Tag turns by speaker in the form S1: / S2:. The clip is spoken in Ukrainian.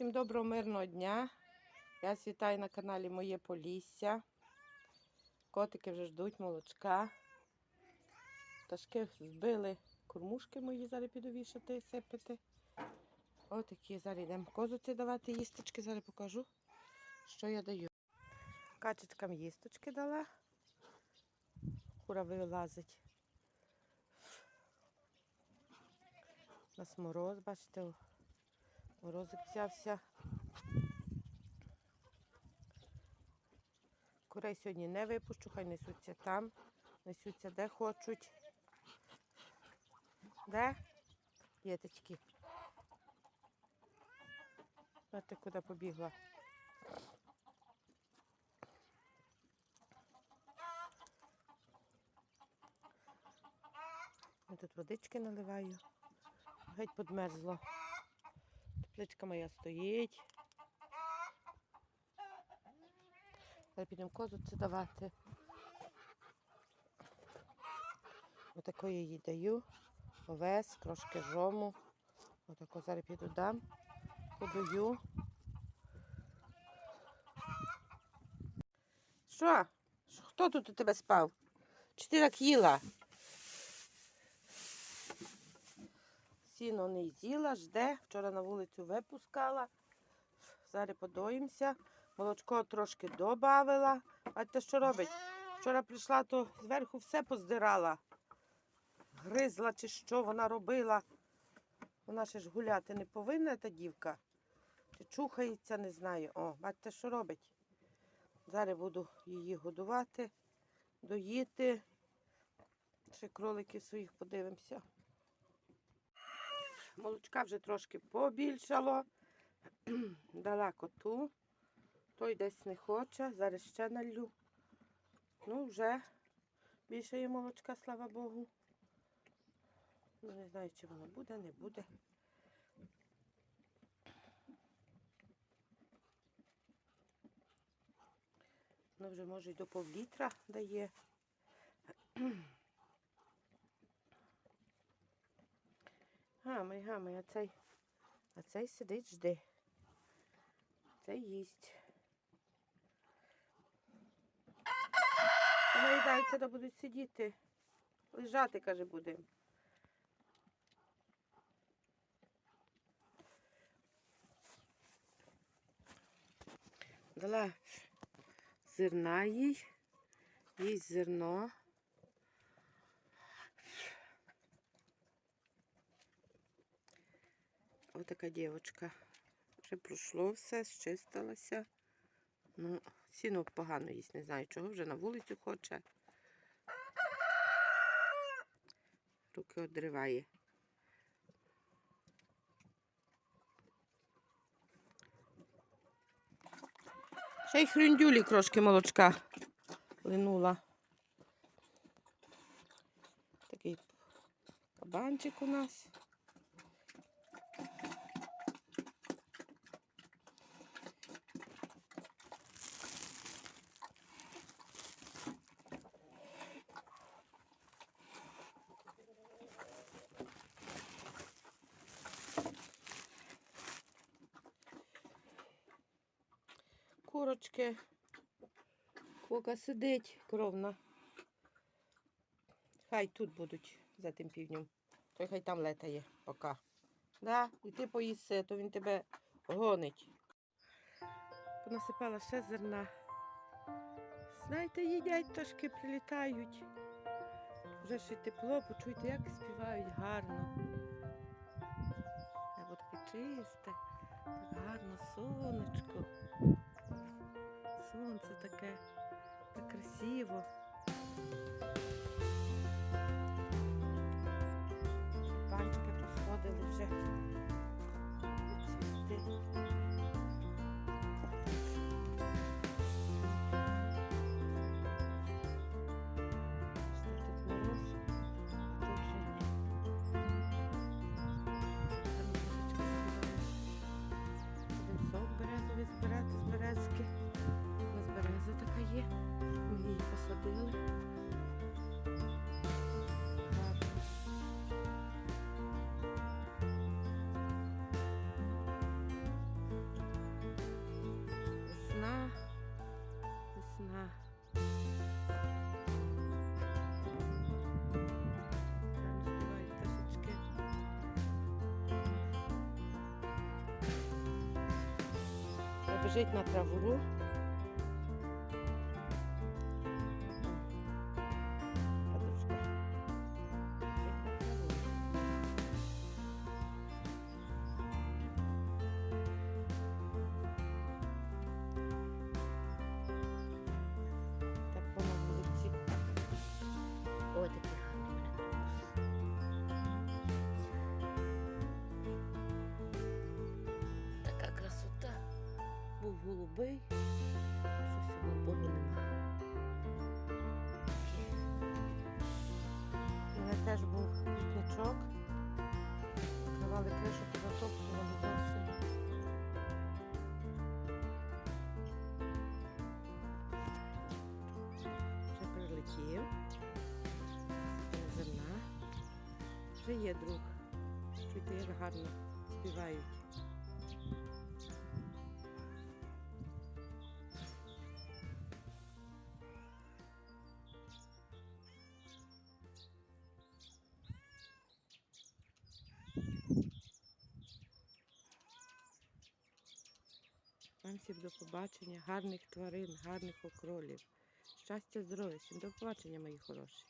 S1: Всім доброго мирного дня. Я вас вітаю на каналі Моє Полісся. Котики вже ждуть молочка. Пташки збили кормушки мої, зараз піду вішати, сипати. Отакі, зараз йдемо козуці давати їсточки, зараз покажу, що я даю. Качечкам їсточки дала. Кура вилазить. У нас мороз, бачите, о, морозик взявся. Курей сьогодні не випущу, хай несуться там, несуться де хочуть. Де? Діточки. Бачите, куди побігла. Я тут водички наливаю. Геть подмерзло. Тепличка моя стоїть. Зараз підемо козуці давати. Отако я їй даю. Овес, трошки жому. Отако зараз піду дам. Подаю. Що? Хто тут у тебе спав? Чи ти так їла? Сіно не з'їла, жде. Вчора на вулицю випускала. Зараз подоїмося. Молочко трошки додавила. Бачите, що робить? Вчора прийшла, то зверху все поздирала. Гризла чи що вона робила. Вона ще ж гуляти не повинна, та дівка. Чи чухається, не знаю. О, бачите, що робить? Зараз буду її годувати, доїти. Ще кроликів своїх подивимося. Молочка вже трошки побільшало. Дала коту. Той десь не хоче. Зараз ще налью. Ну, вже більше є молочка, слава Богу. Ну, не знаю, чи воно буде, не буде. Ну, вже може й до пів літра дає. Гамай, гамай, а цей, а цей сидить, жди. Цей їсть. Наїдається, то будуть сидіти. Лежати, каже, будемо. Дала зерна їй. Їсть зерно. Ось така дівчинка. Вже пройшло все, щистилася. Ну, сіно погано їсть, не знаю чого, вже на вулицю хоче. Руки одриває. Ще й хрюндюлі трошки молочка линула. Такий кабанчик у нас. Курочки. Кука сидить кровна. Хай тут будуть за тим півнем. Той хай там летає поки. Да? І ти поїси, то він тебе гонить. Понасипала ще зерна. Знаєте, їдять, трошки прилітають. Вже ще тепло, почуйте, як співають гарно. Небо таке чисте, так гарно сонечко. Сонце таке, так красиво. Панчики тут вже. Біжить на траву.
S2: Був голубий, щось голубого нема.
S1: У мене теж був пікнячок. Закривали кришу, позатоптували зовсім. Вже прилетів. Зерна. Вже є друг. Чуйте, як гарно співають. Всім до побачення, гарних тварин, гарних окролів. Щастя, здоров'я, всім до побачення, мої хороші.